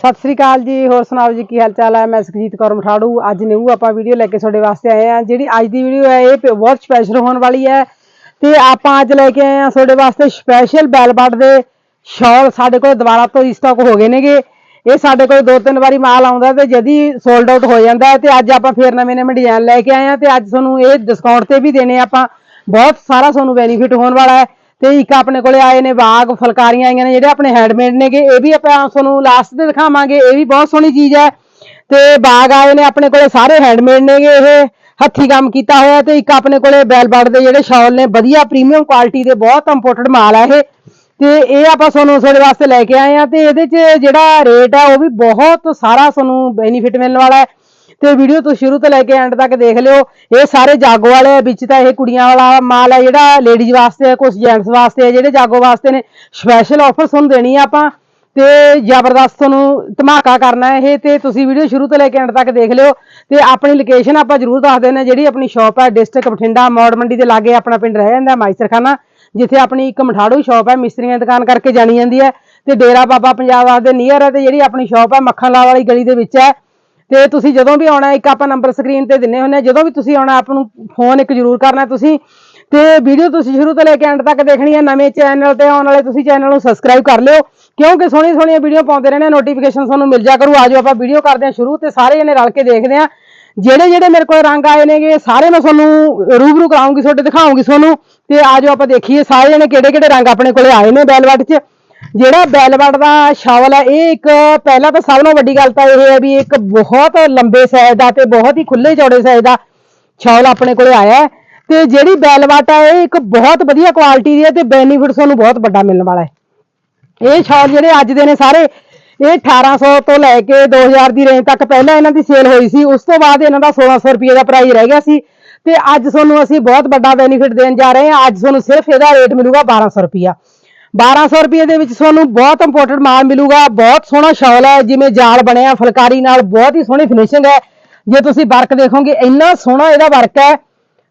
ਸਤਿ ਸ੍ਰੀ ਅਕਾਲ ਜੀ, ਹੋਰ ਸੁਣਾਓ ਜੀ, ਕੀ ਹਾਲ ਚਾਲ ਹੈ? ਮੈਂ ਸੁਖਜੀਤ ਕੌਰ ਮਠਾੜੂ, ਅੱਜ ਨਿਊ ਆਪਾਂ ਵੀਡੀਓ ਲੈ ਕੇ ਤੁਹਾਡੇ ਵਾਸਤੇ ਆਏ ਆ ਜਿਹੜੀ ਅੱਜ ਦੀ ਵੀਡੀਓ ਹੈ, ਇਹ ਬਹੁਤ ਸਪੈਸ਼ਲ ਹੋਣ ਵਾਲੀ ਹੈ। ਤੇ ਆਪਾਂ ਅੱਜ ਲੈ ਕੇ ਆਏ ਆ ਤੁਹਾਡੇ ਵਾਸਤੇ ਸਪੈਸ਼ਲ ਬੈਲਬਟ ਦੇ ਸ਼ਾਲ ਸਾਡੇ ਕੋਲ ਦੁਬਾਰਾ ਤੋਂ ਸਟਾਕ ਹੋ ਗਏ ਨੇਗੇ। ਇਹ ਸਾਡੇ ਕੋਲ ਦੋ ਤਿੰਨ ਵਾਰੀ ਮਾਲ ਆਉਂਦਾ ਤੇ ਜਦੀ ਸੋਲਡ ਆਊਟ ਹੋ ਜਾਂਦਾ ਹੈ ਤੇ ਅੱਜ ਆਪਾਂ ਫੇਰ ਨਵੇਂ ਨਵੇਂ ਡਿਜ਼ਾਈਨ ਲੈ ਕੇ ਆਏ ਆ ਤੇ ਅੱਜ ਤੁਹਾਨੂੰ ਇਹ ਡਿਸਕਾਊਂਟ ਤੇ ਵੀ ਦੇਣੇ ਆਪਾਂ। ਬਹੁਤ ਸਾਰਾ ਤੁਹਾਨੂੰ ਬੈਨੀਫਿਟ ਹੋਣ ਵਾਲਾ ਹੈ। ਤੇ ਇੱਕ ਆਪਣੇ ਕੋਲੇ ਆਏ ਨੇ ਬਾਗ, ਫੁਲਕਾਰੀਆਂ ਆਈਆਂ ਨੇ ਜਿਹੜੇ ਆਪਣੇ ਹੈਂਡਮੇਡ ਨੇਗੇ, ਇਹ ਵੀ ਆਪਾਂ ਤੁਹਾਨੂੰ ਲਾਸਟ ਤੇ ਦਿਖਾਵਾਂਗੇ, ਇਹ ਵੀ ਬਹੁਤ ਸੋਹਣੀ ਚੀਜ਼ ਹੈ। ਤੇ ਬਾਗ ਆਏ ਨੇ ਆਪਣੇ ਕੋਲੇ ਸਾਰੇ ਹੈਂਡਮੇਡ ਨੇਗੇ ਇਹ, ਹੱਥੀ ਕੰਮ ਕੀਤਾ ਹੋਇਆ ਤੇ ਇੱਕ ਆਪਣੇ ਕੋਲੇ ਬੈਲਬਟ ਦੇ ਜਿਹੜੇ ਸ਼ਾਲ ਨੇ, ਵਧੀਆ ਪ੍ਰੀਮੀਅਮ ਕੁਆਲਿਟੀ ਦੇ, ਬਹੁਤ ਇੰਪੋਰਟਡ ਮਾਲ ਹੈ ਇਹ। ਤੇ ਇਹ ਆਪਾਂ ਤੁਹਾਨੂੰ ਤੁਹਾਡੇ ਵਾਸਤੇ ਲੈ ਕੇ ਆਏ ਆ ਤੇ ਇਹਦੇ 'ਚ ਜਿਹੜਾ ਰੇਟ ਆ ਉਹ ਵੀ ਬਹੁਤ ਸਾਰਾ ਤੁਹਾਨੂੰ ਬੈਨੀਫਿਟ ਮਿਲਣ ਵਾਲਾ ਹੈ। ਤੇ ਵੀਡੀਓ ਤੋਂ ਸ਼ੁਰੂ ਤੋਂ ਲੈ ਕੇ ਐਂਡ ਤੱਕ ਦੇਖ ਲਿਓ। ਇਹ ਸਾਰੇ ਜਾਗੋ ਵਾਲੇ ਵਿੱਚ ਤਾਂ ਇਹ ਕੁੜੀਆਂ ਵਾਲਾ ਮਾਲ ਹੈ ਜਿਹੜਾ ਲੇਡੀਜ਼ ਵਾਸਤੇ ਹੈ ਕੁਝ ਜੈਂਟਸ ਵਾਸਤੇ ਹੈ ਜਿਹੜੇ ਜਾਗੋ ਵਾਸਤੇ ਨੇ। ਸਪੈਸ਼ਲ ਆਫਰ ਤੁਹਾਨੂੰ ਦੇਣੀ ਆ ਆਪਾਂ ਤੇ ਜ਼ਬਰਦਸਤ ਤੁਹਾਨੂੰ ਧਮਾਕਾ ਕਰਨਾ ਇਹ ਤੇ ਤੁਸੀਂ ਵੀਡੀਓ ਸ਼ੁਰੂ ਤੋਂ ਲੈ ਕੇ ਐਂਡ ਤੱਕ ਦੇਖ ਲਿਓ ਤੇ ਆਪਣੀ ਲੋਕੇਸ਼ਨ ਆਪਾਂ ਜਰੂਰ ਦੱਸ ਦਿੰਦੇ ਹਾਂ, ਜਿਹੜੀ ਆਪਣੀ ਸ਼ਾਪ ਹੈ ਡਿਸਟ੍ਰਿਕਟ ਬਠਿੰਡਾ, ਮੌੜ ਮੰਡੀ ਦੇ ਲਾਗੇ ਆਪਣਾ ਪਿੰਡ ਰਹਿ ਜਾਂਦਾ ਮਾਈਸਰਖਾਨਾ ਜਿੱਥੇ ਆਪਣੀ ਇੱਕ ਮਠਾੜੂ ਸ਼ਾਪ ਹੈ ਮਿਸਤਰੀਆਂ ਦੀ ਦੁਕਾਨ ਕਰਕੇ ਜਾਣੀ ਜਾਂਦੀ ਹੈ। ਤੇ ਡੇਰਾ ਬਾਬਾ ਪੰਜਾਬ ਦੇ ਨੀਅਰ ਹੈ ਤੇ ਜਿਹੜੀ ਆਪਣੀ ਸ਼ਾਪ ਹੈ ਮੱਖਣ ਲਾਲ ਵਾਲੀ ਗਲੀ ਦੇ ਵਿੱਚ ਹੈ ਤੇ ਤੁਸੀਂ ਜਦੋਂ ਵੀ ਆਉਣਾ, ਇੱਕ ਆਪਾਂ ਨੰਬਰ ਸਕਰੀਨ ਤੇ ਦਿੰਨੇ ਹੁੰਨੇ ਆ, ਜਦੋਂ ਵੀ ਤੁਸੀਂ ਆਉਣਾ, ਆਪ ਨੂੰ ਫੋਨ ਇੱਕ ਜ਼ਰੂਰ ਕਰਨਾ ਤੁਸੀਂ। ਤੇ ਵੀਡੀਓ ਤੁਸੀਂ ਸ਼ੁਰੂ ਤੋਂ ਲੈ ਕੇ ਐਂਡ ਤੱਕ ਦੇਖਣੀ ਹੈ ਨਵੇਂ ਚੈਨਲ ਤੇ ਆਉਣ ਵਾਲੇ ਤੁਸੀਂ ਚੈਨਲ ਨੂੰ ਸਬਸਕ੍ਰਾਈਬ ਕਰ ਲਿਓ। ਕਿਉਂਕਿ ਸੋਹਣੀ ਸੋਹਣੀਆਂ ਵੀਡੀਓ ਪਾਉਂਦੇ ਰਹਿੰਦੇ ਨੋਟੀਫਿਕੇਸ਼ਨ ਤੁਹਾਨੂੰ ਮਿਲ ਜਾ ਕਰੂ। ਆਜੋ ਆਪਾਂ ਵੀਡੀਓ ਕਰਦੇ ਹਾਂ ਸ਼ੁਰੂ ਤੇ ਸਾਰੇ ਜਣੇ ਰਲ ਕੇ ਦੇਖਦੇ ਹਾਂ ਜਿਹੜੇ ਜਿਹੜੇ ਮੇਰੇ ਕੋਲ ਰੰਗ ਆਏ ਨੇਗੇ, ਸਾਰੇ ਮੈਂ ਤੁਹਾਨੂੰ ਰੂਬਰੂ ਕਰਾਉਂਗੀ, ਤੁਹਾਡੇ ਦਿਖਾਉਂਗੀ ਤੁਹਾਨੂੰ। ਤੇ ਆਜੋ ਆਪਾਂ ਦੇਖੀਏ, ਸਾਰੇ ਜਣੇ ਕਿਹੜੇ ਕਿਹੜੇ ਰੰਗ ਆਪਣੇ ਕੋਲੇ ਆਏ ਨੇ ਬੈਲਵਟ 'ਚ। ਜਿਹੜਾ ਬੈਲਵਟ ਦਾ ਸ਼ਾਵਲ ਹੈ, ਇਹ ਇੱਕ ਪਹਿਲਾਂ ਤਾਂ ਸਭ ਤੋਂ ਵੱਡੀ ਗੱਲ ਤਾਂ ਇਹ ਹੈ ਵੀ ਇੱਕ ਬਹੁਤ ਲੰਬੇ ਸਾਈਜ਼ ਦਾ ਤੇ ਬਹੁਤ ਹੀ ਖੁੱਲੇ ਚੌੜੇ ਸਾਈਜ਼ ਦਾ ਸ਼ਾਵਲ ਆਪਣੇ ਕੋਲੇ ਆਇਆ ਹੈ ਤੇ ਜਿਹੜੀ ਬੈਲਵਟ ਹੈ, ਇਹ ਇੱਕ ਬਹੁਤ ਵਧੀਆ ਕੁਆਲਿਟੀ ਦੀ ਹੈ ਤੇ ਬੈਨੀਫਿਟ ਤੁਹਾਨੂੰ ਬਹੁਤ ਵੱਡਾ ਮਿਲਣ ਵਾਲਾ ਹੈ। ਇਹ ਸ਼ਾਲ ਜਿਹੜੇ ਅੱਜ ਦੇ ਨੇ ਸਾਰੇ, ਇਹ 1800 ਤੋਂ ਲੈ ਕੇ 2000 ਦੀ ਰੇਂਜ ਤੱਕ ਪਹਿਲਾਂ ਇਹਨਾਂ ਦੀ ਸੇਲ ਹੋਈ ਸੀ, ਉਸ ਤੋਂ ਬਾਅਦ ਇਹਨਾਂ ਦਾ 1600 ਰੁਪਏ ਦਾ ਪ੍ਰਾਈਸ ਰਹਿ ਗਿਆ ਸੀ ਤੇ ਅੱਜ ਤੁਹਾਨੂੰ ਅਸੀਂ ਬਹੁਤ ਵੱਡਾ ਬੈਨੀਫਿਟ ਦੇਣ ਜਾ ਰਹੇ ਹਾਂ, ਅੱਜ ਤੁਹਾਨੂੰ ਸਿਰਫ ਇਹਦਾ ਰੇਟ ਮਿਲੂਗਾ 1200 ਰੁਪਿਆ 1200 ਰੁਪਏ ਦੇ ਵਿੱਚ ਤੁਹਾਨੂੰ ਬਹੁਤ ਇੰਪੋਰਟੈਂਟ ਮਾਲ ਮਿਲੂਗਾ। ਬਹੁਤ ਸੋਹਣਾ ਸ਼ਾਲ ਹੈ, ਜਿਵੇਂ ਜਾਲ ਬਣਿਆ ਫੁਲਕਾਰੀ ਨਾਲ ਬਹੁਤ ਹੀ ਸੋਹਣੀ ਫਿਨਿਸ਼ਿੰਗ ਹੈ। ਜੇ ਤੁਸੀਂ ਵਰਕ ਦੇਖੋਗੇ, ਇੰਨਾ ਸੋਹਣਾ ਇਹਦਾ ਵਰਕ ਹੈ।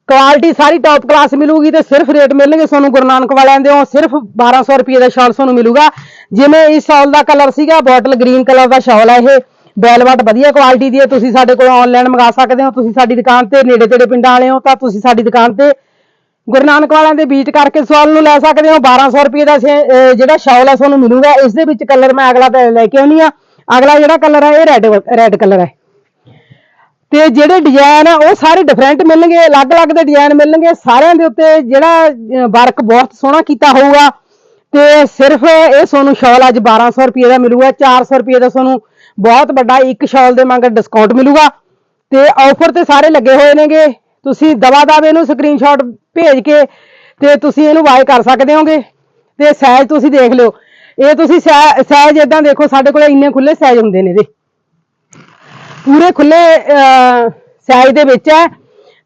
ਕੁਆਲਿਟੀ ਸਾਰੀ ਟੌਪ ਕਲਾਸ ਮਿਲੂਗੀ ਤੇ ਸਿਰਫ ਰੇਟ ਮਿਲਣਗੇ ਤੁਹਾਨੂੰ ਗੁਰੂ ਨਾਨਕ ਵਾਲਿਆਂ ਦੇ ਉਹ। ਸਿਰਫ 1200 ਰੁਪਏ ਦਾ ਸ਼ਾਲ ਤੁਹਾਨੂੰ ਮਿਲੂਗਾ। ਜਿਵੇਂ ਇਸ ਸ਼ਾਲ ਦਾ ਕਲਰ ਸੀਗਾ ਬੋਟਲ ਗ੍ਰੀਨ ਕਲਰ ਦਾ ਸ਼ਾਲ ਹੈ ਇਹ। ਬੈਲਵਟ ਵਧੀਆ ਕੁਆਲਿਟੀ ਦੀ ਹੈ। ਤੁਸੀਂ ਸਾਡੇ ਕੋਲ ਆਨਲਾਈਨ ਮੰਗਾ ਸਕਦੇ ਹੋ। ਤੁਸੀਂ ਸਾਡੀ ਦੁਕਾਨ ਤੇ ਨੇੜੇ ਤੇੜੇ ਪਿੰਡਾਂ ਵਾਲੇ ਹੋ, ਤਾਂ ਤੁਸੀਂ ਸਾਡੀ ਦੁਕਾਨ ਤੇ ਗੁਰੂ ਨਾਨਕ ਵਾਲਿਆਂ ਦੇ ਬੀਟ ਕਰਕੇ ਸਵਾਲ ਨੂੰ ਲੈ ਸਕਦੇ ਹੋ। 1200 ਰੁਪਏ ਦਾ ਸੇ- ਜਿਹੜਾ ਸ਼ਾਲ ਹੈ, ਤੁਹਾਨੂੰ ਮਿਲੂਗਾ। ਇਸ ਦੇ ਵਿੱਚ ਕਲਰ ਮੈਂ ਅਗਲਾ ਤਾਂ ਲੈ ਕੇ ਆਉਣੀ ਆ। ਅਗਲਾ ਜਿਹੜਾ ਕਲਰ ਹੈ, ਇਹ ਰੈੱਡ ਰੈੱਡ ਕਲਰ ਹੈ। ਤੇ ਜਿਹੜੇ ਡਿਜ਼ਾਈਨ ਆ, ਉਹ ਸਾਰੇ ਡਿਫਰੈਂਟ ਮਿਲਣਗੇ, ਅਲੱਗ-ਅਲੱਗ ਦੇ ਡਿਜ਼ਾਈਨ ਮਿਲਣਗੇ। ਸਾਰਿਆਂ ਦੇ ਉੱਤੇ ਜਿਹੜਾ ਵਰਕ ਬਹੁਤ ਸੋਹਣਾ ਕੀਤਾ ਹੋਊਗਾ। ਤੇ ਸਿਰਫ ਇਹ ਤੁਹਾਨੂੰ ਸ਼ਾਲ ਅੱਜ 1200 ਰੁਪਏ ਦਾ ਮਿਲੂਗਾ। 400 ਰੁਪਏ ਦਾ ਤੁਹਾਨੂੰ ਬਹੁਤ ਵੱਡਾ ਇੱਕ ਸ਼ਾਲ ਦੇ ਮੰਗ ਡਿਸਕਾਊਂਟ ਮਿਲੂਗਾ। ਤੇ ਆਫਰ ਤੇ ਸਾਰੇ ਲੱਗੇ ਹੋਏ ਨੇਗੇ। ਤੁਸੀਂ ਦਵਾ ਦਵ ਇਹਨੂੰ ਸਕਰੀਨਸ਼ਾਟ ਭੇਜ ਕੇ ਤੇ ਤੁਸੀਂ ਇਹਨੂੰ ਬਾਏ ਕਰ ਸਕਦੇ ਹੋਗੇ। ਤੇ ਸਾਈਜ਼ ਤੁਸੀਂ ਦੇਖ ਲਿਓ। ਇਹ ਤੁਸੀਂ ਸਾਈਜ਼ ਇਦਾਂ ਦੇਖੋ, ਸਾਡੇ ਕੋਲ ਇੰਨੇ ਖੁੱਲੇ ਸਾਈਜ਼ ਹੁੰਦੇ ਨੇ ਇਹਦੇ। ਪੂਰੇ ਖੁੱਲੇ ਸਾਈਜ਼ ਦੇ ਵਿੱਚ ਹੈ।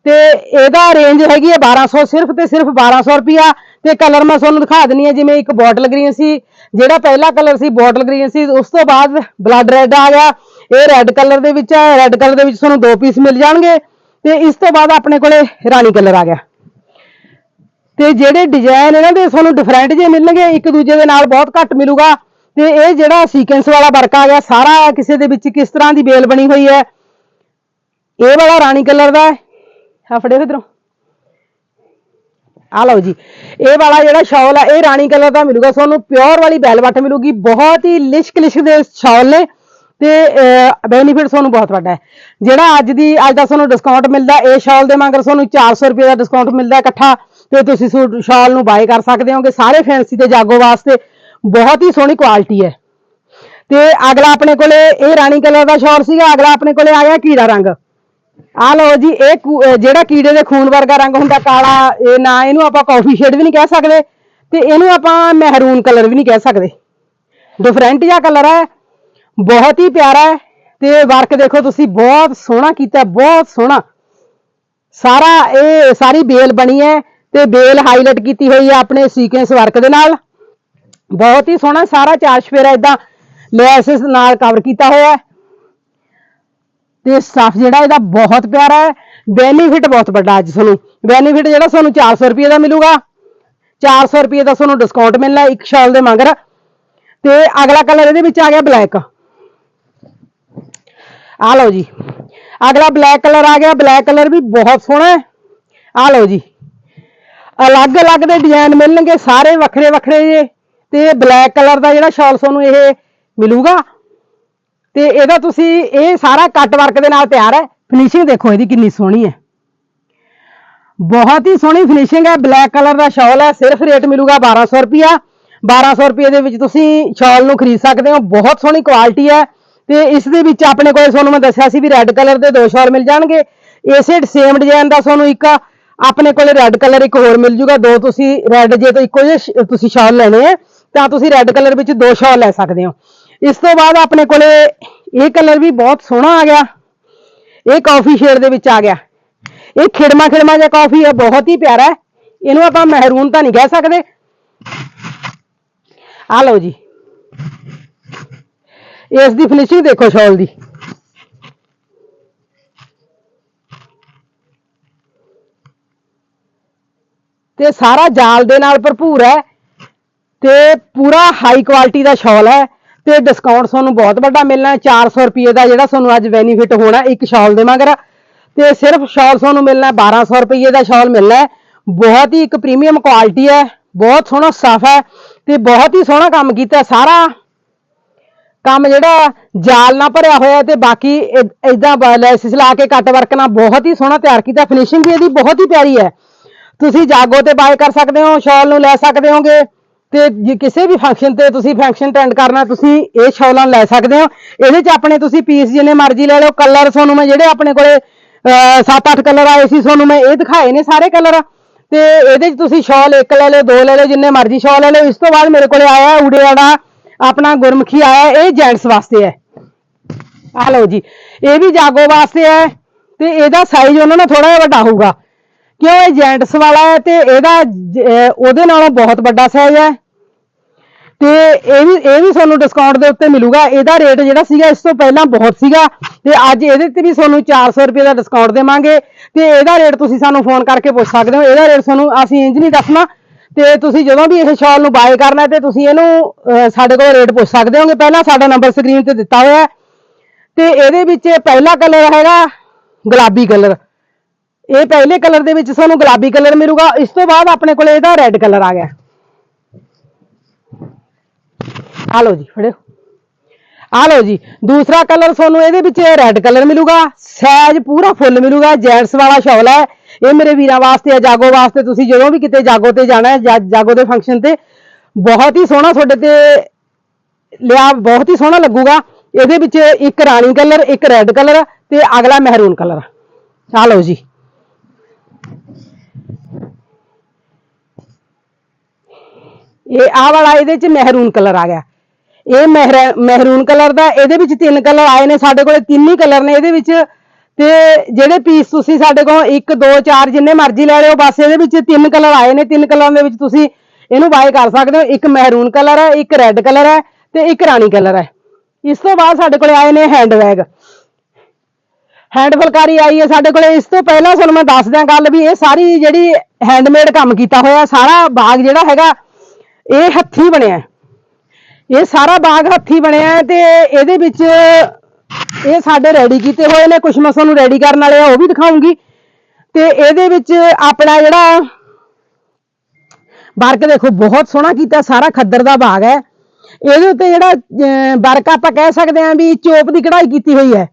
ਤੇ ਇਹਦਾ ਰੇਂਜ ਹੈਗੀ ਹੈ 1200 ਸਿਰਫ ਤੇ ਸਿਰਫ 1200 ਰੁਪਿਆ ਤੇ ਕਲਰ ਮੈਂ ਤੁਹਾਨੂੰ ਦਿਖਾ ਦਿੰਨੀ ਹੈ, ਜਿਵੇਂ ਇੱਕ ਬੋਟਲ ਗ੍ਰੀਨ ਸੀ, ਜਿਹੜਾ ਪਹਿਲਾ ਕਲਰ ਸੀ ਬੋਟਲ ਗ੍ਰੀਨ ਸੀ, ਉਸ ਤੋਂ ਬਾਅਦ ਬਲੱਡ ਰੈੱਡ ਆ ਗਿਆ। ਇਹ ਰੈੱਡ ਕਲਰ ਦੇ ਵਿੱਚ ਹੈ ਰੈੱਡ ਕਲਰ ਦੇ ਵਿੱਚ ਤੁਹਾਨੂੰ ਦੋ ਪੀਸ ਮਿਲ ਜਾਣਗੇ। ਤੇ ਇਸ ਤੋਂ ਬਾਅਦ ਆਪਣੇ ਕੋਲੇ ਰਾਣੀ ਕਲਰ ਆ ਗਿਆ। ਤੇ ਜਿਹੜੇ ਡਿਜ਼ਾਈਨ ਇਹਨਾਂ ਦੇ ਤੁਹਾਨੂੰ ਡਿਫਰੈਂਟ ਜੇ ਮਿਲਣਗੇ, ਇੱਕ ਦੂਜੇ ਦੇ ਨਾਲ ਬਹੁਤ ਘੱਟ ਮਿਲੂਗਾ। ਤੇ ਇਹ ਜਿਹੜਾ ਸੀਕੁਐਂਸ ਵਾਲਾ ਵਰਕ ਆ ਗਿਆ, ਸਾਰਾ ਕਿਸੇ ਦੇ ਵਿੱਚ ਕਿਸ ਤਰ੍ਹਾਂ ਦੀ ਬੇਲ ਬਣੀ ਹੋਈ ਹੈ, ਇਹ ਵਾਲਾ ਰਾਣੀ ਕਲਰ ਦਾ ਹੈ। ਆ ਫੜਿਓ ਇਧਰੋਂ। ਆ ਲਓ ਜੀ, ਇਹ ਵਾਲਾ ਜਿਹੜਾ ਸ਼ਾਲ ਆ, ਇਹ ਰਾਣੀ ਕਲਰ ਦਾ ਮਿਲੂਗਾ। ਤੁਹਾਨੂੰ ਪਿਓਰ ਵਾਲੀ ਬੈਲਵਟ ਮਿਲੂਗੀ। ਬਹੁਤ ਹੀ ਲਿਸ਼ਕ ਲਿਸ਼ਕ ਦੇ ਸ਼ਾਲ ਨੇ। ਤੇ ਬੈਨੀਫਿਟ ਤੁਹਾਨੂੰ ਬਹੁਤ ਵੱਡਾ ਹੈ। ਜਿਹੜਾ ਅੱਜ ਦੀ, ਅੱਜ ਦਾ ਤੁਹਾਨੂੰ ਡਿਸਕਾਊਂਟ ਮਿਲਦਾ, ਇਹ ਸ਼ਾਲ ਦੇ ਮਗਰ ਤੁਹਾਨੂੰ 400 ਰੁਪਏ ਦਾ ਡਿਸਕਾਊਂਟ ਮਿਲਦਾ ਇਕੱਠਾ। ਤੇ ਤੁਸੀਂ ਸੂਟ ਸ਼ਾਲ ਨੂੰ ਬਾਏ ਕਰ ਸਕਦੇ ਹੋਗੇ। ਸਾਰੇ ਫੈਂਸੀ ਤੇ ਜਾਗੋ ਵਾਸਤੇ ਬਹੁਤ ਹੀ ਸੋਹਣੀ ਕੁਆਲਿਟੀ ਹੈ। ਤੇ ਅਗਲਾ ਆਪਣੇ ਕੋਲੇ, ਇਹ ਰਾਣੀ ਕਲਰ ਦਾ ਸ਼ਾਲ ਸੀਗਾ। ਅਗਲਾ ਆਪਣੇ ਕੋਲੇ ਆ ਗਿਆ ਕੀੜਾ ਰੰਗ। ਆ ਲਓ ਜੀ, ਇਹ ਜਿਹੜਾ ਕੀੜੇ ਦੇ ਖੂਨ ਵਰਗਾ ਰੰਗ ਹੁੰਦਾ, ਕਾਲਾ, ਇਹ ਨਾ, ਇਹਨੂੰ ਆਪਾਂ ਕਾਫੀ ਸ਼ੇਡ ਵੀ ਨਹੀਂ ਕਹਿ ਸਕਦੇ। ਤੇ ਇਹਨੂੰ ਆਪਾਂ ਮਹਿਰੂਨ ਕਲਰ ਵੀ ਨਹੀਂ ਕਹਿ ਸਕਦੇ। ਡਿਫਰੈਂਟ ਜਿਹਾ ਕਲਰ ਹੈ। ਬਹੁਤ ਹੀ ਪਿਆਰਾ ਹੈ ਤੇ ਵਰਕ ਦੇਖੋ ਤੁਸੀਂ, ਬਹੁਤ ਸੋਹਣਾ ਕੀਤਾ, ਬਹੁਤ ਸੋਹਣਾ। ਸਾਰਾ ਇਹ ਸਾਰੀ ਬੇਲ ਬਣੀ ਹੈ ਤੇ ਬੇਲ ਹਾਈਲਾਈਟ ਕੀਤੀ ਹੋਈ ਹੈ ਆਪਣੇ ਸੀਕੁਐਂਸ ਵਰਕ ਦੇ ਨਾਲ। ਬਹੁਤ ਹੀ ਸੋਹਣਾ, ਸਾਰਾ ਚਾਰ ਸਫੇਰਾ ਇਦਾਂ ਲੈਸਿਸ ਨਾਲ ਕਵਰ ਕੀਤਾ ਹੋਇਆ ਹੈ। ਤੇ ਸਟਫ ਜਿਹੜਾ ਇਹਦਾ ਬਹੁਤ ਪਿਆਰਾ ਹੈ ਬੈਨੀਫਿਟ ਬਹੁਤ ਵੱਡਾ ਅੱਜ ਤੁਹਾਨੂੰ। ਬੈਨੀਫਿਟ ਜਿਹੜਾ ਤੁਹਾਨੂੰ 400 ਰੁਪਏ ਦਾ ਮਿਲੂਗਾ 400 ਰੁਪਏ ਦਾ ਤੁਹਾਨੂੰ ਡਿਸਕਾਊਂਟ ਮਿਲਣਾ ਇੱਕ ਸ਼ਾਲ ਦੇ ਮਗਰ। ਤੇ ਅਗਲਾ ਕਲਰ ਇਹਦੇ ਵਿੱਚ ਆ ਗਿਆ ਬਲੈਕ ਆ ਲਓ ਜੀ। ਅਗਲਾ ਬਲੈਕ ਕਲਰ ਆ ਗਿਆ। ਬਲੈਕ ਕਲਰ ਵੀ ਬਹੁਤ ਸੋਹਣਾ ਹੈ। ਆ ਲਓ ਜੀ। ਅਲੱਗ-ਅਲੱਗ ਦੇ ਡਿਜ਼ਾਈਨ ਮਿਲਣਗੇ, ਸਾਰੇ ਵੱਖਰੇ ਵੱਖਰੇ ਜੇ। ਤੇ ਬਲੈਕ ਕਲਰ ਦਾ ਜਿਹੜਾ ਸ਼ਾਲ ਤੁਹਾਨੂੰ ਇਹ ਮਿਲੂਗਾ। ਤੇ ਇਹਦਾ ਤੁਸੀਂ ਇਹ ਸਾਰਾ ਕੱਟ ਵਰਕ ਦੇ ਨਾਲ ਤਿਆਰ ਹੈ। ਫਿਨਿਸ਼ਿੰਗ ਦੇਖੋ ਇਹਦੀ ਕਿੰਨੀ ਸੋਹਣੀ ਹੈ। ਬਹੁਤ ਹੀ ਸੋਹਣੀ ਫਿਨਿਸ਼ਿੰਗ ਹੈ। ਬਲੈਕ ਕਲਰ ਦਾ ਸ਼ਾਲ ਹੈ। ਸਿਰਫ ਰੇਟ ਮਿਲੂਗਾ 1200 ਰੁਪਿਆ 1200 ਰੁਪਏ ਦੇ ਵਿੱਚ ਤੁਸੀਂ ਸ਼ਾਲ ਨੂੰ ਖਰੀਦ ਸਕਦੇ ਹੋ। ਬਹੁਤ ਸੋਹਣੀ ਕੁਆਲਿਟੀ ਹੈ। ਤੇ ਇਸ ਦੇ ਵਿੱਚ ਆਪਣੇ ਕੋਲ ਤੁਹਾਨੂੰ ਮੈਂ ਦੱਸਿਆ ਸੀ ਵੀ ਰੈੱਡ ਕਲਰ ਦੇ ਦੋ ਸ਼ਾਲ ਮਿਲ ਜਾਣਗੇ। ਇਸੇ ਸੇਮ ਡਿਜ਼ਾਈਨ ਦਾ ਤੁਹਾਨੂੰ ਇੱਕ ਆਪਣੇ ਕੋਲ ਰੈੱਡ ਕਲਰ ਇੱਕ ਹੋਰ ਮਿਲ ਜੂਗਾ। ਦੋ ਤੁਸੀਂ ਰੈੱਡ ਜੇ ਤਾਂ ਇੱਕੋ ਜਿਹੇ ਤੁਸੀਂ ਸ਼ਾਲ ਲੈਣੇ ਆ, ਤਾਂ ਤੁਸੀਂ ਰੈੱਡ ਕਲਰ ਵਿੱਚ ਦੋ ਸ਼ਾਲ ਲੈ ਸਕਦੇ ਹੋ। ਇਸ ਤੋਂ ਬਾਅਦ ਆਪਣੇ ਕੋਲੇ ਇਹ ਕਲਰ ਵੀ ਬਹੁਤ ਸੋਹਣਾ ਆ ਗਿਆ। ਇਹ ਕਾਫੀ ਸ਼ੇਡ ਦੇ ਵਿੱਚ ਆ ਗਿਆ। ਇਹ ਖਿੜਮਾ ਖਿੜਮਾ ਜਿਹਾ ਕਾਫੀ ਹੈ ਬਹੁਤ ਹੀ ਪਿਆਰਾ ਹੈ। ਇਹਨੂੰ ਆਪਾਂ ਮਹਿਰੂਨ ਤਾਂ ਨਹੀਂ ਕਹਿ ਸਕਦੇ। ਆ ਲਓ ਜੀ। ਇਸ ਦੀ ਫਿਨਿਸ਼ਿੰਗ ਦੇਖੋ ਸ਼ਾਲ ਦੀ। ਤੇ ਸਾਰਾ ਜਾਲ ਦੇ ਨਾਲ ਭਰਪੂਰ ਹੈ ਤੇ ਪੂਰਾ ਹਾਈ ਕੁਆਲਿਟੀ ਦਾ ਸ਼ਾਲ ਹੈ ਤੇ ਡਿਸਕਾਊਂਟ ਤੁਹਾਨੂੰ ਬਹੁਤ ਵੱਡਾ ਮਿਲਣਾ ਹੈ। 400 ਰੁਪਏ ਦਾ ਜਿਹੜਾ ਤੁਹਾਨੂੰ ਅੱਜ ਬੈਨੀਫਿਟ ਹੋਣਾ ਇੱਕ ਸ਼ਾਲ ਦੇ ਮਗਰ। ਤੇ ਸਿਰਫ ਸ਼ਾਲ ਤੁਹਾਨੂੰ ਮਿਲਣਾ ਹੈ 1200 ਰੁਪਏ ਦਾ ਸ਼ਾਲ ਮਿਲਣਾ ਬਹੁਤ ਹੀ ਇੱਕ ਪ੍ਰੀਮੀਅਮ ਕੁਆਲਿਟੀ ਹੈ, ਬਹੁਤ ਸੋਹਣਾ ਸਟਫ ਹੈ ਤੇ ਬਹੁਤ ਹੀ ਸੋਹਣਾ ਕੰਮ ਕੀਤਾ ਸਾਰਾ ਕੰਮ ਜਿਹੜਾ ਜਾਲ ਨਾਲ ਭਰਿਆ ਹੋਇਆ ਤੇ ਬਾਕੀ ਇਦਾਂ ਲੈਸਿਸ ਲਾ ਕੇ ਕੱਟ ਵਰਕ ਨਾਲ ਬਹੁਤ ਹੀ ਸੋਹਣਾ ਤਿਆਰ ਕੀਤਾ। ਫਿਨਿਸ਼ਿੰਗ ਵੀ ਇਹਦੀ ਬਹੁਤ ਹੀ ਪਿਆਰੀ ਹੈ। ਤੁਸੀਂ ਜਾਗੋ ਤੇ ਬਾਏ ਕਰ ਸਕਦੇ ਹੋ, ਸ਼ਾਲ ਨੂੰ ਲੈ ਸਕਦੇ ਹੋਗੇ। ਤੇ ਜੇ ਕਿਸੇ ਵੀ ਫੰਕਸ਼ਨ ਤੇ ਤੁਸੀਂ ਫੰਕਸ਼ਨ ਅਟੈਂਡ ਕਰਨਾ, ਤੁਸੀਂ ਇਹ ਸ਼ਾਲਾਂ ਲੈ ਸਕਦੇ ਹੋ। ਇਹਦੇ ਚ ਆਪਣੇ ਤੁਸੀਂ ਪੀਸ ਜਿੰਨੇ ਮਰਜ਼ੀ ਲੈ ਲਓ। ਕਲਰ ਤੁਹਾਨੂੰ ਮੈਂ ਜਿਹੜੇ ਆਪਣੇ ਕੋਲੇ 7-8 ਕਲਰ ਆਏ ਸੀ, ਤੁਹਾਨੂੰ ਮੈਂ ਇਹ ਦਿਖਾਏ ਨੇ ਸਾਰੇ ਕਲਰ ਤੇ ਇਹਦੇ ਚ ਤੁਸੀਂ ਸ਼ਾਲ ਇੱਕ ਲੈ ਲਓ, ਦੋ ਲੈ ਲਓ, ਜਿੰਨੇ ਮਰਜ਼ੀ ਸ਼ਾਲ ਲੈ ਲਓ। ਇਸ ਤੋਂ ਬਾਅਦ ਮੇਰੇ ਕੋਲੇ ਆਇਆ ਉੜੇ ਵਾਲਾ ਆਪਣਾ ਗੁਰਮੁਖੀ ਆਇਆ, ਇਹ ਜੈਂਟਸ ਵਾਸਤੇ ਹੈ। ਆ ਲਓ ਜੀ, ਇਹ ਵੀ ਜਾਗੋ ਵਾਸਤੇ ਹੈ ਤੇ ਇਹਦਾ ਸਾਈਜ਼ ਉਹਨਾਂ ਨਾਲ ਥੋੜਾ ਜਿਹਾ ਵੱਡਾ ਹੋਊਗਾ। ਕਿਉਂ ਇਹ ਜੈਂਟਸ ਵਾਲਾ ਹੈ ਤੇ ਇਹਦਾ ਉਹਦੇ ਨਾਲੋਂ ਬਹੁਤ ਵੱਡਾ ਸਾਈਜ਼ ਹੈ। ਤੇ ਇਹ ਵੀ ਇਹ ਵੀ ਤੁਹਾਨੂੰ ਡਿਸਕਾਊਂਟ ਦੇ ਉੱਤੇ ਮਿਲੂਗਾ। ਇਹਦਾ ਰੇਟ ਜਿਹੜਾ ਸੀਗਾ, ਇਸ ਤੋਂ ਪਹਿਲਾਂ ਬਹੁਤ ਸੀਗਾ। ਤੇ ਅੱਜ ਇਹਦੇ ਤੇ ਵੀ ਤੁਹਾਨੂੰ 400 ਰੁਪਏ ਦਾ ਡਿਸਕਾਊਂਟ ਦੇਵਾਂਗੇ। ਤੇ ਇਹਦਾ ਰੇਟ ਤੁਸੀਂ ਸਾਨੂੰ ਫੋਨ ਕਰਕੇ ਪੁੱਛ ਸਕਦੇ ਹੋ। ਇਹਦਾ ਰੇਟ ਤੁਹਾਨੂੰ ਅਸੀਂ ਇੰਜ ਨਹੀਂ ਦੱਸਣਾ। ਤੇ ਤੁਸੀਂ ਜਦੋਂ ਵੀ ਇਹ ਸ਼ਾਲ ਨੂੰ ਬਾਏ ਕਰਨਾ ਹੈ ਤੇ ਤੁਸੀਂ ਇਹਨੂੰ ਸਾਡੇ ਕੋਲ ਰੇਟ ਪੁੱਛ ਸਕਦੇ ਹੋਗੇ। ਪਹਿਲਾਂ ਸਾਡਾ ਨੰਬਰ ਸਕਰੀਨ ਤੇ ਦਿੱਤਾ ਹੋਇਆ ਹੈ। ਤੇ ਇਹਦੇ ਵਿੱਚ ਪਹਿਲਾ ਕਲਰ ਹੈਗਾ ਗੁਲਾਬੀ ਕਲਰ ਇਹ ਪਹਿਲੇ ਕਲਰ ਦੇ ਵਿੱਚ ਸਾਨੂੰ ਗੁਲਾਬੀ ਕਲਰ ਮਿਲੂਗਾ। ਇਸ ਤੋਂ ਬਾਅਦ ਆਪਣੇ ਕੋਲ ਇਹਦਾ ਰੈੱਡ ਕਲਰ ਆ ਗਿਆ। ਆ ਲਓ ਜੀ, ਫੜਿਓ। ਆ ਲਓ ਜੀ, ਦੂਸਰਾ ਕਲਰ ਤੁਹਾਨੂੰ ਇਹਦੇ ਵਿੱਚ ਰੈੱਡ ਕਲਰ ਮਿਲੂਗਾ। ਸਾਈਜ਼ ਪੂਰਾ ਫੁੱਲ ਮਿਲੂਗਾ। ਜੈਂਟਸ ਵਾਲਾ ਸ਼ਾਲ ਹੈ। ਇਹ ਮੇਰੇ ਵੀਰਾਂ ਵਾਸਤੇ ਆ, ਜਾਗੋ ਵਾਸਤੇ। ਤੁਸੀਂ ਜਦੋਂ ਵੀ ਕਿਤੇ ਜਾਗੋ ਤੇ ਜਾਣਾ ਹੈ, ਜਾ- ਜਾਗੋ ਦੇ ਫੰਕਸ਼ਨ ਤੇ, ਬਹੁਤ ਹੀ ਸੋਹਣਾ ਤੁਹਾਡੇ ਤੇ ਲਿਆ, ਬਹੁਤ ਹੀ ਸੋਹਣਾ ਲੱਗੂਗਾ। ਇਹਦੇ ਵਿੱਚ ਇੱਕ ਰਾਣੀ ਕਲਰ, ਇੱਕ ਰੈੱਡ ਕਲਰ ਤੇ ਅਗਲਾ ਮਹਿਰੂਨ ਕਲਰ। ਆ ਲਓ ਜੀ। ਇਹ ਆਹ ਵਾਲਾ, ਇਹਦੇ ਚ ਮਹਿਰੂਨ ਕਲਰ ਆ ਗਿਆ। ਇਹ ਮਹਿਰ- ਮਹਿਰੂਨ ਕਲਰ ਦਾ, ਇਹਦੇ ਵਿੱਚ ਤਿੰਨ ਕਲਰ ਆਏ ਨੇ, ਸਾਡੇ ਕੋਲੇ ਤਿੰਨ ਹੀ ਕਲਰ ਨੇ। ਇਹਦੇ ਵਿੱਚ ਤੇ ਜਿਹੜੇ ਪੀਸ ਤੁਸੀਂ ਸਾਡੇ ਕੋਲ 1 2 4 ਜਿੰਨੇ ਮਰਜ਼ੀ ਲੈ ਲਿਓ, ਬਸ ਇਹਦੇ ਵਿੱਚ ਤਿੰਨ ਕਲਰ ਆਏ ਨੇ, ਤਿੰਨ ਕਲਰਾਂ ਦੇ ਵਿੱਚ ਤੁਸੀਂ ਇਹਨੂੰ ਬਾਏ ਕਰ ਸਕਦੇ ਹੋ। ਇੱਕ ਮਹਿਰੂਨ ਕਲਰ ਹੈ, ਇੱਕ ਰੈੱਡ ਕਲਰ ਹੈ ਤੇ ਇੱਕ ਰਾਣੀ ਕਲਰ ਹੈ। ਇਸ ਤੋਂ ਬਾਅਦ ਸਾਡੇ ਕੋਲੇ ਆਏ ਨੇ ਹੈਂਡ ਬੈਗ ਹੈਂਡ ਫੁਲਕਾਰੀ ਆਈ ਹੈ ਸਾਡੇ ਕੋਲੇ। ਇਸ ਤੋਂ ਪਹਿਲਾਂ ਤੁਹਾਨੂੰ ਮੈਂ ਦੱਸ ਦਿਆਂ ਗੱਲ ਵੀ ਇਹ ਸਾਰੀ ਜਿਹੜੀ ਹੈਂਡਮੇਡ ਕੰਮ ਕੀਤਾ ਹੋਇਆ, ਸਾਰਾ ਬਾਗ ਜਿਹੜਾ ਹੈਗਾ, ਇਹ ਹੱਥੀ ਬਣਿਆ ਇਹ ਸਾਰਾ ਬਾਗ ਹੱਥੀ ਬਣਿਆ ਤੇ ਇਹਦੇ ਵਿੱਚ ਇਹ ਸਾਡੇ ਰੈਡੀ ਕੀਤੇ ਹੋਏ ਨੇ ਕੁਝ ਮੈਂ ਤੁਹਾਨੂੰ ਰੈਡੀ ਕਰਨ ਵਾਲੇ ਆ, ਉਹ ਵੀ ਦਿਖਾਉਂਗੀ। ਤੇ ਇਹਦੇ ਵਿੱਚ ਆਪਣਾ ਜਿਹੜਾ ਵਰਕ ਦੇਖੋ, ਬਹੁਤ ਸੋਹਣਾ ਕੀਤਾ, ਸਾਰਾ ਖੱਦਰ ਦਾ ਭਾਗ ਹੈ। ਇਹਦੇ ਉੱਤੇ ਜਿਹੜਾ ਵਰਕ ਆਪਾਂ ਕਹਿ ਸਕਦੇ ਹਾਂ ਵੀ ਚੋਪ ਦੀ ਕਢਾਈ ਕੀਤੀ ਹੋਈ ਹੈ,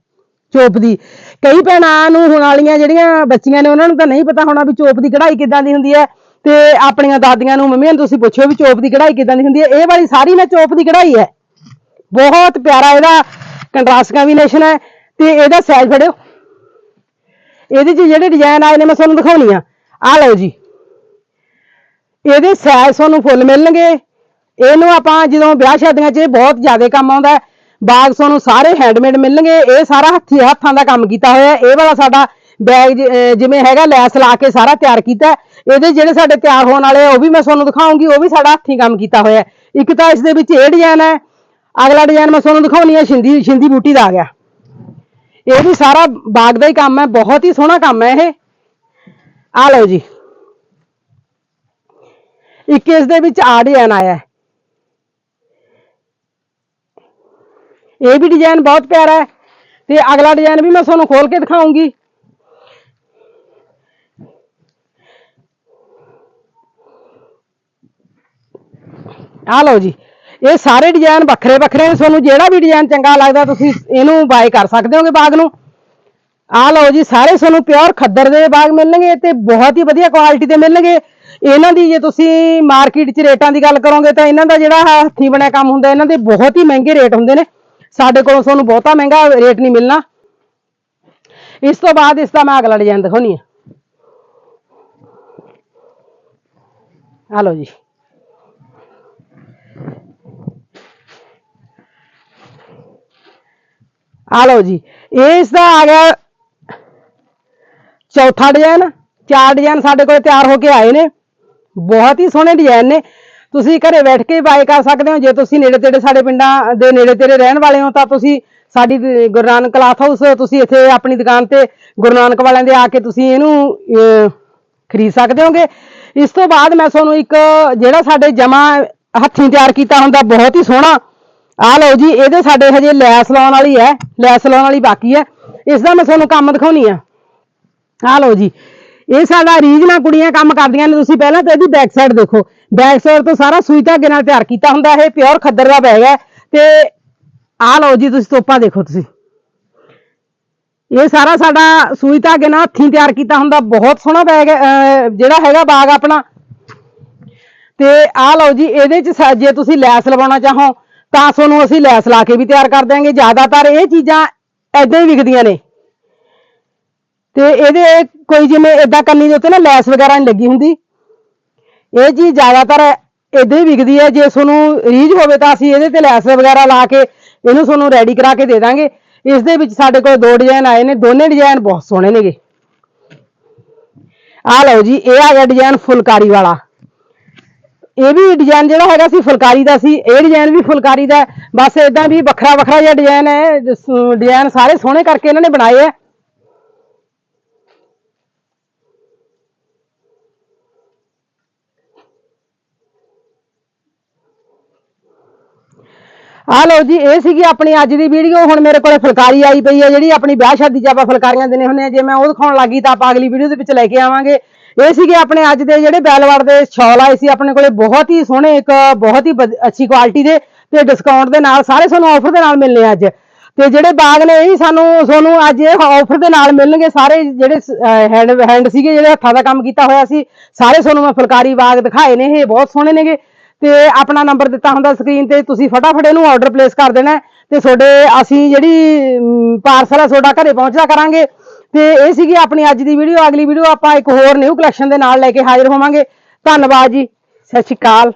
ਚੋਪ ਦੀ। ਕਈ ਭੈਣਾਂ ਨੂੰ ਹੁਣ ਵਾਲੀਆਂ ਜਿਹੜੀਆਂ ਬੱਚੀਆਂ ਨੇ, ਉਹਨਾਂ ਨੂੰ ਤਾਂ ਨਹੀਂ ਪਤਾ ਹੋਣਾ ਵੀ ਚੋਪ ਦੀ ਕਢਾਈ ਕਿੱਦਾਂ ਦੀ ਹੁੰਦੀ ਹੈ। ਤੇ ਆਪਣੀਆਂ ਦਾਦੀਆਂ ਨੂੰ, ਮੰਮੀਆਂ ਨੂੰ ਤੁਸੀਂ ਪੁੱਛਿਓ ਵੀ ਚੋਪ ਦੀ ਕਢਾਈ ਕਿੱਦਾਂ ਦੀ ਹੁੰਦੀ ਹੈ। ਇਹ ਵਾਲੀ ਸਾਰੀ ਨਾ ਚੋਪ ਦੀ ਕਢਾਈ ਹੈ। ਬਹੁਤ ਪਿਆਰਾ ਇਹਦਾ ਕੰਟਰਾਸਟ ਕੰਬੀਨੇਸ਼ਨ ਹੈ, ਤੇ ਇਹਦਾ ਸਾਈਜ਼ ਫੜਿਓ। ਇਹਦੇ 'ਚ ਜਿਹੜੇ ਡਿਜ਼ਾਈਨ ਆਏ ਨੇ ਮੈਂ ਤੁਹਾਨੂੰ ਦਿਖਾਉਣੀ ਆ। ਆ ਲਓ ਜੀ। ਇਹਦੇ ਸਾਈਜ਼ ਤੁਹਾਨੂੰ ਫੁੱਲ ਮਿਲਣਗੇ। ਇਹਨੂੰ ਆਪਾਂ ਜਦੋਂ ਵਿਆਹ ਸ਼ਾਦੀਆਂ 'ਚ ਬਹੁਤ ਜ਼ਿਆਦਾ ਕੰਮ ਆਉਂਦਾ ਬਾਗ ਤੁਹਾਨੂੰ ਸਾਰੇ ਹੈਂਡਮੇਡ ਮਿਲਣਗੇ। ਇਹ ਸਾਰਾ ਹੱਥੀ ਹੱਥਾਂ ਦਾ ਕੰਮ ਕੀਤਾ ਹੋਇਆ ਇਹ ਵਾਲਾ ਸਾਡਾ ਬੈਗ ਜਿਵੇਂ ਹੈਗਾ ਲੈਸ ਲਾ ਕੇ ਸਾਰਾ ਤਿਆਰ ਕੀਤਾ ਇਹਦੇ ਜਿਹੜੇ ਸਾਡੇ ਤਿਆਰ ਹੋਣ ਵਾਲੇ ਆ, ਉਹ ਵੀ ਮੈਂ ਤੁਹਾਨੂੰ ਦਿਖਾਉਂਗੀ। ਉਹ ਵੀ ਸਾਡਾ ਹੱਥੀ ਕੰਮ ਕੀਤਾ ਹੋਇਆ ਇੱਕ ਤਾਂ ਇਸ ਦੇ ਵਿੱਚ ਇਹ ਡਿਜ਼ਾਈਨ ਹੈ ਅਗਲਾ ਡਿਜ਼ਾਈਨ ਮੈਂ ਤੁਹਾਨੂੰ ਦਿਖਾਉਣੀ ਹੈ ਸ਼ਿੰਦੀ ਸ਼ਿੰਦੀ ਬੂਟੀ ਦਾ ਆ ਗਿਆ ਇਹ ਵੀ ਸਾਰਾ ਬਾਗ ਦਾ ਹੀ ਕੰਮ ਹੈ ਬਹੁਤ ਹੀ ਸੋਹਣਾ ਕੰਮ ਹੈ ਇਹ ਆ ਲਓ ਜੀ ਇੱਕ ਇਸ ਦੇ ਵਿੱਚ ਆ ਡਿਜ਼ਾਈਨ ਆਇਆ ਹੈ ਇਹ ਵੀ ਡਿਜ਼ਾਈਨ ਬਹੁਤ ਪਿਆਰਾ ਹੈ ਤੇ ਅਗਲਾ ਡਿਜ਼ਾਈਨ ਵੀ ਮੈਂ ਤੁਹਾਨੂੰ ਖੋਲ ਕੇ ਦਿਖਾਉਂਗੀ ਆ ਲਓ ਜੀ ਇਹ ਸਾਰੇ ਡਿਜ਼ਾਈਨ ਵੱਖਰੇ ਵੱਖਰੇ ਨੇ। ਤੁਹਾਨੂੰ ਜਿਹੜਾ ਵੀ ਡਿਜ਼ਾਈਨ ਚੰਗਾ ਲੱਗਦਾ ਤੁਸੀਂ ਇਹਨੂੰ ਬਾਏ ਕਰ ਸਕਦੇ ਹੋਗੇ ਬਾਗ ਨੂੰ। ਆ ਲਓ ਜੀ, ਸਾਰੇ ਤੁਹਾਨੂੰ ਪਿਓਰ ਖੱਦਰ ਦੇ ਬਾਗ ਮਿਲਣਗੇ ਤੇ ਬਹੁਤ ਹੀ ਵਧੀਆ ਕੁਆਲਿਟੀ ਦੇ ਮਿਲਣਗੇ। ਇਹਨਾਂ ਦੀ ਜੇ ਤੁਸੀਂ ਮਾਰਕੀਟ 'ਚ ਰੇਟਾਂ ਦੀ ਗੱਲ ਕਰੋਗੇ ਤਾਂ ਇਹਨਾਂ ਦਾ ਜਿਹੜਾ ਹੱਥੀ ਬਣਿਆ ਕੰਮ ਹੁੰਦਾ, ਇਹਨਾਂ ਦੇ ਬਹੁਤ ਹੀ ਮਹਿੰਗੇ ਰੇਟ ਹੁੰਦੇ ਨੇ। ਸਾਡੇ ਕੋਲੋਂ ਤੁਹਾਨੂੰ ਬਹੁਤਾ ਮਹਿੰਗਾ ਰੇਟ ਨਹੀਂ ਮਿਲਣਾ। ਇਸ ਤੋਂ ਬਾਅਦ ਇਸ ਦਾ ਮੈਂ ਅਗਲਾ ਡਿਜ਼ਾਈਨ ਦਿਖਾਉਣੀ ਹੈ ਆ ਲਓ ਜੀ। ਆ ਲਓ ਜੀ, ਇਹ ਇਸ ਦਾ ਆ ਗਿਆ ਚੌਥਾ ਡਿਜ਼ਾਈਨ ਚਾਰ ਡਿਜ਼ਾਈਨ ਸਾਡੇ ਕੋਲ ਤਿਆਰ ਹੋ ਕੇ ਆਏ ਨੇ। ਬਹੁਤ ਹੀ ਸੋਹਣੇ ਡਿਜ਼ਾਈਨ ਨੇ। ਤੁਸੀਂ ਘਰੇ ਬੈਠ ਕੇ ਬਾਏ ਕਰ ਸਕਦੇ ਹੋ। ਜੇ ਤੁਸੀਂ ਨੇੜੇ ਤੇੜੇ ਸਾਡੇ ਪਿੰਡਾਂ ਦੇ ਨੇੜੇ ਤੇੜੇ ਰਹਿਣ ਵਾਲੇ ਹੋ, ਤਾਂ ਤੁਸੀਂ ਸਾਡੀ ਗੁਰੂ ਨਾਨਕ ਕਲਾਥ ਹਾਊਸ ਤੁਸੀਂ ਇੱਥੇ ਆਪਣੀ ਦੁਕਾਨ ਤੇ ਗੁਰੂ ਨਾਨਕ ਵਾਲਿਆਂ ਦੇ ਆ ਕੇ ਤੁਸੀਂ ਇਹਨੂੰ ਖਰੀਦ ਸਕਦੇ ਹੋਗੇ। ਇਸ ਤੋਂ ਬਾਅਦ ਮੈਂ ਤੁਹਾਨੂੰ ਇੱਕ ਜਿਹੜਾ ਸਾਡੇ ਜਮਾ ਹੱਥੀਂ ਤਿਆਰ ਕੀਤਾ ਹੁੰਦਾ, ਬਹੁਤ ਹੀ ਸੋਹਣਾ ਆਹ ਲਓ ਜੀ ਇਹਦੇ ਸਾਡੇ ਹਜੇ ਲੈਸ ਲਾਉਣ ਵਾਲੀ ਹੈ, ਲੈਸ ਲਾਉਣ ਵਾਲੀ ਬਾਕੀ ਹੈ। ਇਸ ਦਾ ਮੈਂ ਤੁਹਾਨੂੰ ਕੰਮ ਦਿਖਾਉਣੀ ਆ। ਆ ਲਓ ਜੀ, ਇਹ ਸਾਡਾ ਰੀਝ ਕੁੜੀਆਂ ਕੰਮ ਕਰਦੀਆਂ ਨੇ ਤੁਸੀਂ ਪਹਿਲਾਂ ਤਾਂ ਇਹਦੀ ਬੈਕ ਸਾਈਡ ਦੇਖੋ। ਬੈਕ ਸਾਈਡ ਤੋਂ ਸਾਰਾ ਸੂਈ ਧਾਗੇ ਨਾਲ ਤਿਆਰ ਕੀਤਾ ਹੁੰਦਾ, ਇਹ ਪਿਓਰ ਖੱਦਰ ਦਾ ਬੈਗ ਹੈ। ਤੇ ਆ ਲਓ ਜੀ, ਤੁਸੀਂ ਤੋਪਾ ਦੇਖੋ ਤੁਸੀਂ। ਇਹ ਸਾਰਾ ਸਾਡਾ ਸੂਈ ਧਾਗੇ ਨਾਲ ਹੱਥੀਂ ਤਿਆਰ ਕੀਤਾ ਹੁੰਦਾ, ਬਹੁਤ ਸੋਹਣਾ ਬੈਗ ਹੈ ਜਿਹੜਾ ਹੈਗਾ ਬਾਗ ਆਪਣਾ। ਤੇ ਆਹ ਲਓ ਜੀ, ਇਹਦੇ ਚ ਜੇ ਤੁਸੀਂ ਲੈਸ ਲਵਾਉਣਾ ਚਾਹੋ ਤਾਂ ਤੁਹਾਨੂੰ ਅਸੀਂ ਲੈਸ ਲਾ ਕੇ ਵੀ ਤਿਆਰ ਕਰ ਦਿਆਂਗੇ। ਜ਼ਿਆਦਾਤਰ ਇਹ ਚੀਜ਼ਾਂ ਐਦਾਂ ਹੀ ਵਿਕਦੀਆਂ ਨੇ। ਤੇ ਇਹਦੇ ਕੋਈ ਜਿਵੇਂ ਏਦਾਂ ਕੰਨੀ ਦੇ ਉੱਤੇ ਨਾ ਲੈਸ ਵਗੈਰਾ ਨਹੀਂ ਲੱਗੀ ਹੁੰਦੀ। ਇਹ ਚੀਜ਼ ਜ਼ਿਆਦਾਤਰ ਏਦਾਂ ਹੀ ਵਿਕਦੀ ਹੈ। ਜੇ ਤੁਹਾਨੂੰ ਰੀਝ ਹੋਵੇ ਤਾਂ ਅਸੀਂ ਇਹਦੇ ਤੇ ਲੈਸ ਵਗੈਰਾ ਲਾ ਕੇ ਇਹਨੂੰ ਤੁਹਾਨੂੰ ਰੈਡੀ ਕਰਾ ਕੇ ਦੇ ਦਾਂਗੇ। ਇਸ ਦੇ ਵਿੱਚ ਸਾਡੇ ਕੋਲ ਦੋ ਡਿਜ਼ਾਈਨ ਆਏ ਨੇ। ਦੋਨੇ ਡਿਜ਼ਾਈਨ ਬਹੁਤ ਸੋਹਣੇ ਨੇਗੇ। ਆਹ ਲਓ ਜੀ, ਇਹ ਆ ਗਿਆ ਡਿਜ਼ਾਈਨ ਫੁਲਕਾਰੀ ਵਾਲਾ। ਇਹ ਵੀ ਡਿਜ਼ਾਈਨ ਜਿਹੜਾ ਹੈਗਾ ਸੀ ਫੁਲਕਾਰੀ ਦਾ ਸੀ, ਇਹ ਡਿਜ਼ਾਈਨ ਵੀ ਫੁਲਕਾਰੀ ਦਾ ਹੈ। ਬਸ ਇਦਾਂ ਵੀ ਵੱਖਰਾ ਵੱਖਰਾ ਜਿਹਾ ਡਿਜ਼ਾਈਨ ਹੈ ਡਿਜ਼ਾਈਨ ਸਾਰੇ ਸੋਹਣੇ ਕਰਕੇ ਇਹਨਾਂ ਨੇ ਬਣਾਏ ਹੈ ਆ ਲਓ ਜੀ, ਇਹ ਸੀਗੀ ਆਪਣੀ ਅੱਜ ਦੀ ਵੀਡੀਓ ਹੁਣ ਮੇਰੇ ਕੋਲੇ ਫੁਲਕਾਰੀ ਆਈ ਪਈ ਹੈ, ਜਿਹੜੀ ਆਪਣੀ ਵਿਆਹ ਸ਼ਾਦੀ 'ਚ ਆਪਾਂ ਫੁਲਕਾਰੀਆਂ ਦਿੰਦੇ ਹੁੰਦੇ ਆ ਜੇ ਮੈਂ ਉਹ ਦਿਖਾਉਣ ਲੱਗੀ ਤਾਂ ਆਪਾਂ ਅਗਲੀ ਵੀਡੀਓ ਦੇ ਵਿੱਚ ਲੈ ਕੇ ਆਵਾਂਗੇ। ਇਹ ਸੀਗੇ ਆਪਣੇ ਅੱਜ ਦੇ ਜਿਹੜੇ ਬੈਲਵਾੜ ਦੇ ਸ਼ਾਲ ਆਏ ਸੀ, ਆਪਣੇ ਕੋਲੇ ਬਹੁਤ ਹੀ ਸੋਹਣੇ, ਇੱਕ ਬਹੁਤ ਹੀ ਵਧ- ਅੱਛੀ ਕੁਆਲਿਟੀ ਦੇ ਤੇ ਡਿਸਕਾਊਂਟ ਦੇ ਨਾਲ ਸਾਰੇ ਸਾਨੂੰ ਆਫਰ ਦੇ ਨਾਲ ਮਿਲਨੇ ਆ ਅੱਜ। ਤੇ ਜਿਹੜੇ ਬਾਗ ਨੇ, ਇਹ ਸਾਨੂੰ, ਤੁਹਾਨੂੰ ਅੱਜ ਇਹ ਆਫਰ ਦੇ ਨਾਲ ਮਿਲਣਗੇ ਸਾਰੇ ਜਿਹੜੇ ਹੈਂਡ ਹੈਂਡ ਸੀਗੇ, ਜਿਹੜੇ ਹੱਥਾਂ ਦਾ ਕੰਮ ਕੀਤਾ ਹੋਇਆ ਸੀ, ਸਾਰੇ ਤੁਹਾਨੂੰ ਮੈਂ ਫੁਲਕਾਰੀ ਬਾਗ ਦਿਖਾਏ ਨੇ, ਇਹ ਬਹੁਤ ਸੋਹਣੇ ਨੇਗੇ। ਤੇ ਆਪਣਾ ਨੰਬਰ ਦਿੱਤਾ ਹੁੰਦਾ ਸਕਰੀਨ ਤੇ, ਤੁਸੀਂ ਫਟਾਫਟ ਇਹਨੂੰ ਆਰਡਰ ਪਲੇਸ ਕਰ ਦੇਣਾ ਹੈ ਤੇ ਤੁਹਾਡੇ ਅਸੀਂ ਜਿਹੜੀ ਪਾਰਸਲ ਆ ਤੁਹਾਡਾ ਘਰੇ ਪਹੁੰਚਦਾ ਕਰਾਂਗੇ। ਤੇ ਇਹ ਸੀਗੀ ਆਪਣੀ ਅੱਜ ਦੀ ਵੀਡੀਓ ਅਗਲੀ ਵੀਡੀਓ ਆਪਾਂ ਇੱਕ ਹੋਰ ਨਿਊ ਕਲੈਕਸ਼ਨ ਦੇ ਨਾਲ ਲੈ ਕੇ ਹਾਜ਼ਰ ਹੋਵਾਂਗੇ। ਧੰਨਵਾਦ ਜੀ, ਸਤਿ ਸ਼੍ਰੀ ਅਕਾਲ।